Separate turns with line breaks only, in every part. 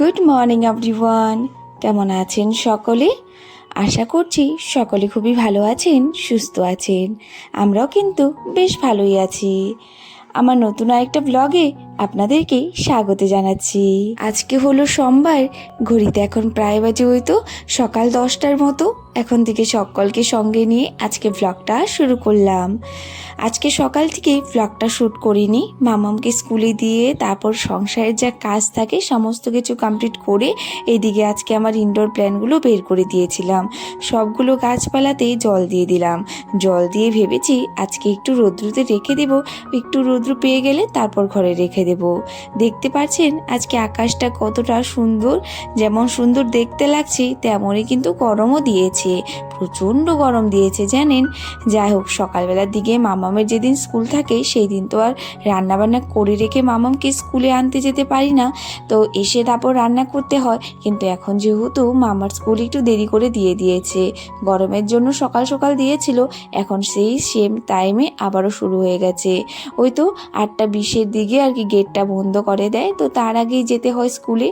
Good morning everyone কেমন আছেন সকলে? আশা করছি সকলে খুবই ভালো আছেন, সুস্থ আছেন। আমরাও কিন্তু বেশ ভালোই আছি। আমার নতুন আরেকটা ব্লগে আপনাদেরকে স্বাগত জানাচ্ছি। আজকে হলো সোমবার, ঘড়িতে এখন প্রায় বাজে হইতো সকাল দশটার মতো। এখন থেকে সকলকে সঙ্গে নিয়ে আজকে ব্লগটা শুরু করলাম। আজকে সকাল থেকে ব্লগটা শ্যুট করিনি। মামামকে স্কুলে দিয়ে তারপর সংসারের যা কাজ থাকে সমস্ত কিছু কমপ্লিট করে এইদিকে আজকে আমার ইনডোর প্ল্যানগুলো বের করে দিয়েছিলাম। সবগুলো গাছপালাতেই জল দিয়ে দিলাম। জল দিয়ে ভেবেছি আজকে একটু রৌদ্রতে রেখে দেব। একটু রৌদ্র পেয়ে গেলে তারপর ঘরে রেখে দেব। দেখতে পাচ্ছেন আজকে আকাশটা কতটা সুন্দর। যেমন সুন্দর দেখতে লাগছে, তেমনই কিন্তু গরমও দিয়েছে। প্রচণ্ড গরম দিয়েছে, জানেন? যাই হোক, সকালবেলার দিকে মামামের যেদিন স্কুল থাকে সেই দিন তো আর রান্নাবান্না করে রেখে মামামকে স্কুলে আনতে যেতে পারি না। তো এসে তারপর রান্না করতে হয়, কিন্তু এখন যেহেতু মামার স্কুল একটু দেরি করে দিয়ে দিয়েছে, গরমের জন্য সকাল সকাল দিয়েছিল, এখন সেই সেম টাইমে আবারও শুরু হয়ে গেছে। ওই তো আটটা বিশের দিকে আর কি গেটটা বন্ধ করে দেয়, তো তার আগেই যেতে হয় স্কুলে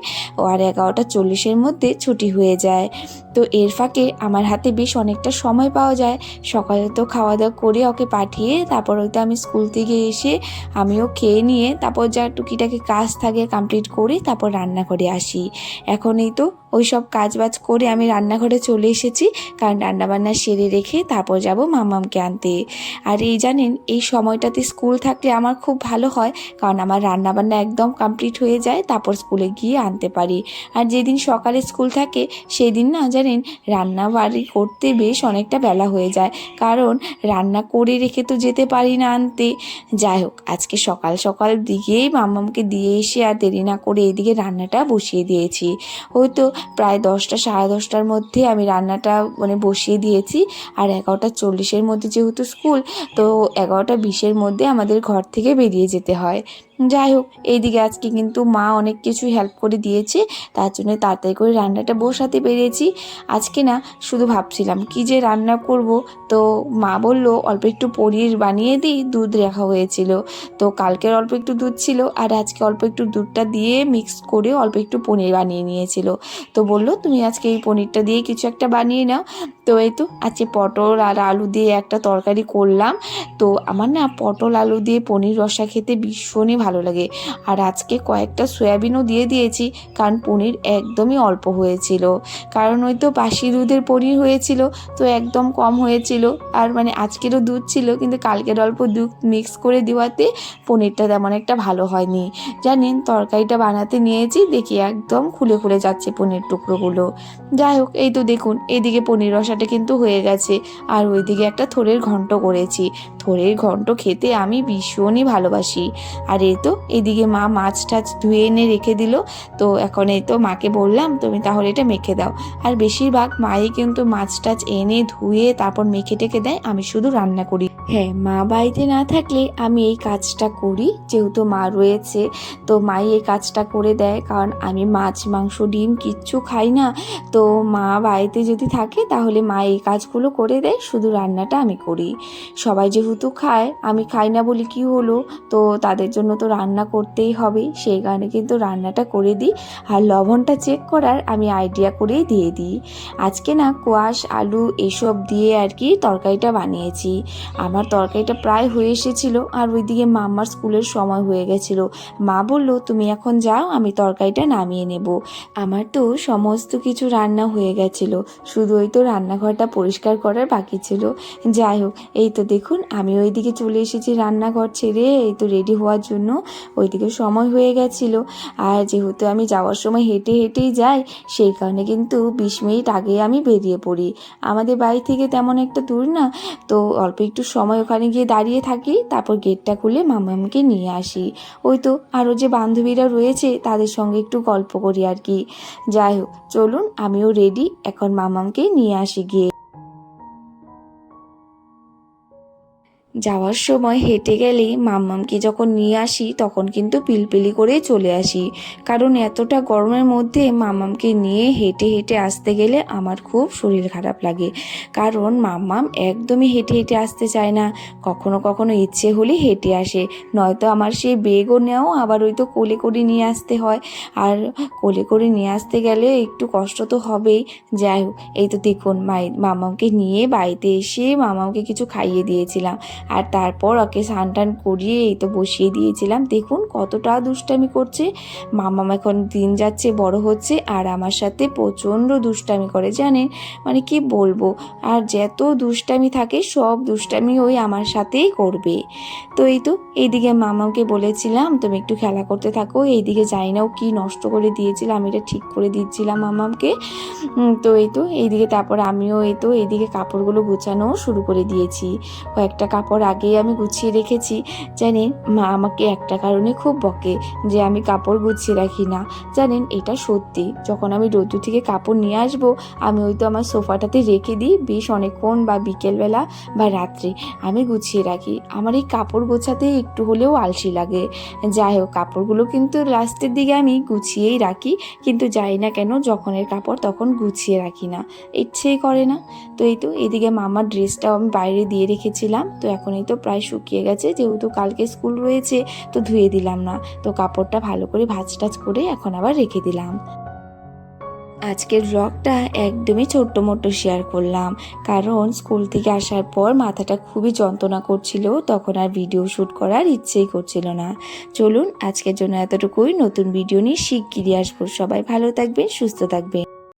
আর এগারোটা চল্লিশের মধ্যে ছুটি হয়ে যায়। তো এর ফাঁকে আমার হাতে বেশ অনেকটা সময় পাওয়া যায়। সকালে তো খাওয়া দাওয়া করে ওকে পাঠিয়ে তারপর হয়তো আমি স্কুল থেকে এসে আমিও খেয়ে নিয়ে তারপর যা টুকিটাকি কাজ থাকে কমপ্লিট করি তারপর রান্না করে আসি। এখন এই তো ওই সব কাজ বাজ করে আমি রান্নাঘরে চলে এসেছি, কারণ রান্নাবান্না সেরে রেখে তারপর যাব মামামকে আনতে। আর এই জানেন, এই সময়টাতে স্কুল থাকলে আমার খুব ভালো হয়, কারণ আমার রান্নাবান্না একদম কমপ্লিট হয়ে যায়, তারপর স্কুলে গিয়ে আনতে পারি। আর যেদিন সকালে স্কুল থাকে সেই দিন না জানেন রান্না বাড়ি করতে বেশ অনেকটা বেলা হয়ে যায়, কারণ রান্না করে রেখে তো যেতে পারি না আনতে। যাই হোক, আজকে সকাল সকাল দিকেই মামামকে দিয়ে এসে আর দেরি না করে এদিকে রান্নাটা বসিয়ে দিয়েছি। ওই তো প্রায় দশটা, সাড়ে দশটার মধ্যে আমি রান্নাটা মানে বসিয়ে দিয়েছি। আর এগারোটা চল্লিশের মধ্যে যেহেতু স্কুল, তো এগারোটা বিশের মধ্যে আমাদের ঘর থেকে বেরিয়ে যেতে হয়। যাই হোক, এইদিকে আজকে কিন্তু মা অনেক কিছু হেল্প করে দিয়েছে, তার জন্য তাড়াতাড়ি করে রান্নাটা বসাতে পেরেছি। আজকে না, শুধু ভাবছিলাম কি যে রান্না করব, তো মা বলল, অল্প একটু পনির বানিয়ে দিই, দুধ রাখা হয়েছিল। তো কালকের অল্প একটু দুধ ছিল, আর আজকে অল্প একটু দুধটা দিয়ে মিক্স করে অল্প একটু পনির বানিয়ে নিয়েছিল। তো বলল, তুমি আজকে এই পনিরটা দিয়ে কিছু একটা বানিয়ে নাও। তো এই তো আজকে পটল আর আলু দিয়ে একটা তরকারি করলাম। তো আমার না পটল, আলু দিয়ে পনির রসা খেতে ভীষণই ভালো লাগে। আর আজকে কয়েকটা সয়াবিনও দিয়ে দিয়েছি, কারণ পনির একদমই অল্প হয়েছিল। কারণ ওই তো বাসি দুধের পনির হয়েছিল, তো একদম কম হয়েছিল। আর মানে আজকেরও দুধ ছিল, কিন্তু কালকের অল্প দুধ মিক্স করে দেওয়াতে পনিরটা তেমন একটা ভালো হয়নি। জানেন, তরকারিটা বানাতে নিয়েছি, দেখি একদম খুলে খুলে যাচ্ছে পনির টুকরোগুলো। যাই হোক, এই তো দেখুন এইদিকে পনির রসাটা কিন্তু হয়ে গেছে, আর ওইদিকে একটা থোরের ঘন্ট করেছি। থোরের ঘন্ট খেতে আমি ভীষণই ভালোবাসি। আর এই তো, এদিকে মা মাছ টাছ ধুয়ে এনে রেখে দিল। তো এখন এই তো মাকে বললাম, তুমি তাহলে এটা মেখে দাও। আর বেশিরভাগ মাই কিন্তু মাছ টাছ এনে ধুয়ে তারপর মেখে টেকে দেয়, আমি শুধু রান্না করি। হ্যাঁ মা বাড়িতে না থাকলে আমি এই কাজটা করি, যেহেতু মা রয়েছে, তো মাই এই কাজটা করে দেয়, কারণ আমি মাছ, মাংস, ডিম কিচ্ছু খাই না। তো মা বাড়িতে যদি থাকে, তাহলে মা এই কাজগুলো করে দেয়, শুধু রান্নাটা আমি করি। সবাই যেহেতু খায়, আমি খাই না বলি কি হলো? তো তাদের জন্য তো রান্না করতেই হবে, সেই কারণে কিন্তু রান্নাটা করে দিই। আর লবণটা চেক করার আমি আইডিয়া করেই দিয়ে দিই। আজকে না কোয়াশ, আলু এসব দিয়ে আর কি তরকারিটা বানিয়েছি। আমার তরকারিটা প্রায় হয়ে এসেছিল, আর ওইদিকে মামার স্কুলের সময় হয়ে গেছিল। মা বলল, তুমি এখন যাও, আমি তরকারিটা নামিয়ে নেব। আমার তো সমস্ত কিছু রান্না হয়ে গেছিল। শুধু ওই তো রান্নাঘরটা পরিষ্কার করার বাকি ছিল। যাই হোক, এই তো দেখুন, আমি ওইদিকে চলে এসেছি রান্নাঘর ছেড়ে। এই তো রেডি হওয়ার জন্য ওইদিকে সময় হয়ে গেছিল। আর যেহেতু আমি যাওয়ার সময় হেঁটে হেঁটেই যাই, সেই কারণে কিন্তু বিশ মিনিট আগে আমি বেরিয়ে পড়ি। আমাদের বাড়ি থেকে তেমন একটা দূর না, তো অল্প একটু সময় ওখানে গিয়ে দাঁড়িয়ে থাকি, তারপর গেটটা খুলে মামামকে নিয়ে আসি। ওই তো আরও যে বান্ধবীরা রয়েছে, তাদের সঙ্গে একটু গল্প করি আর কি। যাই হোক চলুন আমিও রেডি এখন মামামকে নিয়ে আসি গিয়ে। যাওয়ার সময় হেঁটে গেলেই মাম্মামকে যখন নিয়ে আসি, তখন কিন্তু পিলপিলি করেই চলে আসি। কারণ এতটা গরমের মধ্যে মাম্মামকে নিয়ে হেঁটে হেঁটে আসতে গেলে আমার খুব শরীর খারাপ লাগে। কারণ মাম্মাম একদমই হেঁটে হেঁটে আসতে চায় না। কখনো কখনো ইচ্ছে হলে হেঁটে আসে। নয়তো আমার সেই বেগও নেওয়া আবার ওই তো কোলে করে নিয়ে আসতে হয়। আর কোলে করে নিয়ে আসতে গেলে একটু কষ্ট তো হবেই। যাই হোক, এই তো দেখুন, মাই মামাকে নিয়ে বাড়িতে এসে মামাকে কিছু খাইয়ে দিয়েছিলাম। আর তারপর ওকে স্নান টান করিয়ে এই তো বসিয়ে দিয়েছিলাম। দেখুন কতটা দুষ্টামি করছে। মামাম এখন দিন যাচ্ছে বড় হচ্ছে আর আমার সাথে প্রচণ্ড দুষ্টামি করে জানেন? মানে কি বলব? আর যত দুষ্টামি থাকে সব দুষ্টামি ওই আমার সাথেই করবে। তো এই তো এইদিকে মামাকে বলেছিলাম তুমি একটু খেলা করতে থাকো। এইদিকে যাই না ও কী নষ্ট করে দিয়েছিল আমি এটা ঠিক করে দিচ্ছিলাম মামামকে। উম, তো এই তো এইদিকে তারপর আমিও এই তো এইদিকে কাপড়গুলো গুছানো শুরু করে দিয়েছি। কয়েকটা কাপড় আগেই আমি গুছিয়ে রেখেছি, জানেন, মা আমাকে একটা কারণে খুব বকে যে আমি কাপড় গুছিয়ে রাখি না। জানেন, এটা সত্যি। যখন আমি রোদ্দুর থেকে কাপড় নিয়ে আসব, আমি ওই তো আমার সোফাটাতে রেখে দিই বেশ অনেকক্ষণ বা বিকেলবেলা বা রাত্রে। আমি গুছিয়ে রাখি। আমার এই কাপড় গোছাতে একটু হলেও আলসি লাগে। যাই হোক, কাপড়গুলো কিন্তু লাস্টের দিকে আমি গুছিয়েই রাখি, কিন্তু যাই না কেন যখনের কাপড় তখন গুছিয়ে রাখি না। ইচ্ছেই করে না। তো এই তো, এদিকে মামার ড্রেসটাও আমি বাইরে দিয়ে রেখেছিলাম। তো এখন এই তো প্রায় শুকিয়ে গেছে, যেহেতু কালকে স্কুল রয়েছে, তো ধুয়ে দিলাম না। তো কাপড়টা ভালো করে ভাজ টাজ করে এখন আবার রেখে দিলাম। আজকের ব্লগটা একদমই ছোট্ট মোটো শেয়ার করলাম। কারণ স্কুল থেকে আসার পর মাথাটা খুবই যন্ত্রণা করছিল, তখন আর ভিডিও শ্যুট করার ইচ্ছেই করছিল না। চলুন, আজকের জন্য এতটুকুই। নতুন ভিডিও নিয়ে শিগগিরই আসব। সবাই ভালো থাকবেন, সুস্থ থাকবেন।